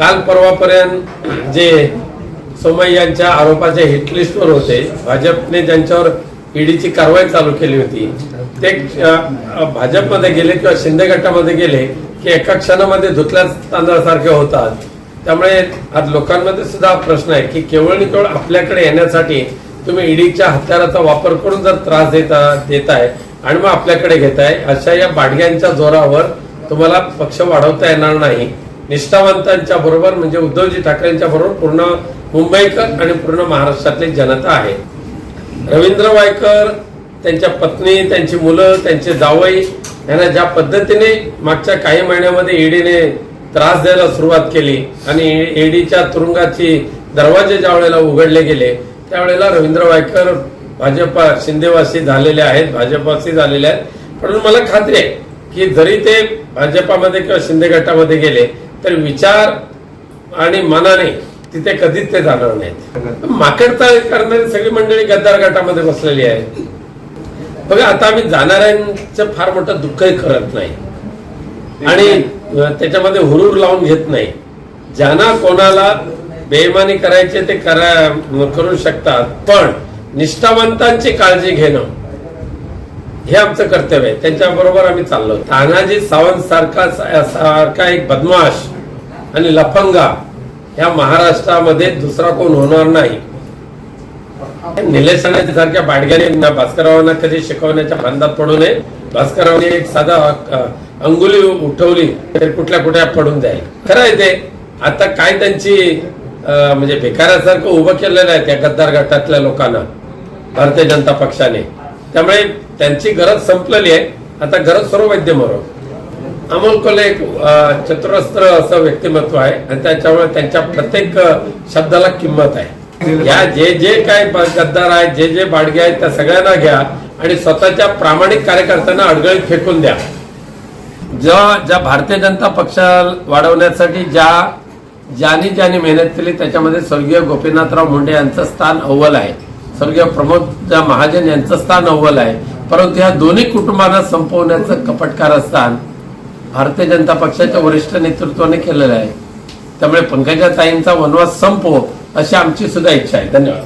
काल परवापर्यंत जे सोमय्यांच्या आरोपाच्या हिटलिस्टवर होते भाजपने ज्यांच्यावर ईडीची कारवाई चालू केली होती ते भाजपमध्ये गेले किंवा शिंदे गटामध्ये गेले की एका क्षणामध्ये धुतल्या तांदळासारखे होतात. त्यामुळे आज लोकांमध्ये सुद्धा प्रश्न आहे की केवळ आणि केवळ आपल्याकडे येण्यासाठी तुम्ही ईडीच्या हत्याराचा वापर करून जर त्रास देता देताय आणि मग आपल्याकडे घेताय अशा या बाडग्यांच्या जोरावर तुम्हाला पक्ष वाढवता येणार नाही. निष्ठावंतांच्या बरोबर म्हणजे उद्धवजी ठाकरेंच्या बरोबर पूर्ण मुंबईकर आणि पूर्ण महाराष्ट्रातली जनता आहे. रवींद्र वायकर त्यांच्या पत्नी त्यांची मुलं त्यांचे जावई यांना ज्या पद्धतीने मागच्या काही महिन्यामध्ये ईडीने त्रास द्यायला सुरुवात केली आणि ईडीच्या तुरुंगाची दरवाजे ज्या वेळेला उघडले गेले त्यावेळेला रवींद्र वायकर भाजपा शिंदेवासी झालेले आहेत भाजपाशी झालेले आहेत. परंतु मला खात्री आहे की जरी ते भाजपामध्ये किंवा शिंदे गटामध्ये गेले तर विचार आणि मनाने तिथे कधीच ते जाणार नाहीत. माकडता करणारी सगळी मंडळी गद्दार गटामध्ये बसलेली आहे बघा आता आम्ही जाणाऱ्यांचं फार मोठं दुःखही करत नाही. आणि त्याच्यामध्ये हुरूर लावून घेत नाही. ज्यांना कोणाला बेईमानी करायचे ते करा करू शकतात. पण निष्ठावंतांची काळजी घेणं हे आमचं कर्तव्य आहे. त्यांच्या बरोबर आम्ही चाललो तानाजी सावंत सारखा सारखा एक बदमाश आणि लफंगा या महाराष्ट्रामध्ये दुसरा कोण होणार नाही. निलेश सारख्या बाडग्याने भास्कररावांना कधी शिकवण्याच्या फांदात पडू नये. भास्कररावांनी एक साधा अंगुली उठवली तर कुठल्या कुठल्या पडून जाईल. खरं आहे ते. आता काय त्यांची म्हणजे भिकाऱ्यासारखं उभं केलेलं आहे त्या गद्दार गटातल्या लोकांना भारतीय जनता पक्षाने. त्यामुळे त्यांची गरज संपलेली आहे. आता गरज सर्व वैद्य मरो अमोल कोले एक चतुरस्त्र असं व्यक्तिमत्व आहे आणि त्याच्यामुळे त्यांच्या प्रत्येक शब्दाला किंमत आहे. या जे जे काय गद्दार आहेत जे जे बाडगे आहेत त्या सगळ्यांना घ्या आणि स्वतःच्या प्रामाणिक कार्यकर्त्यांना अडगळीत फेकून द्या. ज्या ज्या भारतीय जनता पक्ष वाढवण्यासाठी ज्या ज्यांनी ज्यांनी मेहनत केली त्याच्यामध्ये स्वर्गीय गोपीनाथराव मुंडे यांचं स्थान अव्वल आहे. स्वर्गीय प्रमोद महाजन यांचं स्थान अव्वल आहे. परंतु ह्या दोन्ही कुटुंबांना संपवण्याचं कपटकार स्थान भारतीय जनता पक्षाच्या वरिष्ठ नेतृत्वाने केलेलं आहे. त्यामुळे पंकजा ताईंचा वनवास संपो अशी आमची सुद्धा इच्छा आहे. धन्यवाद.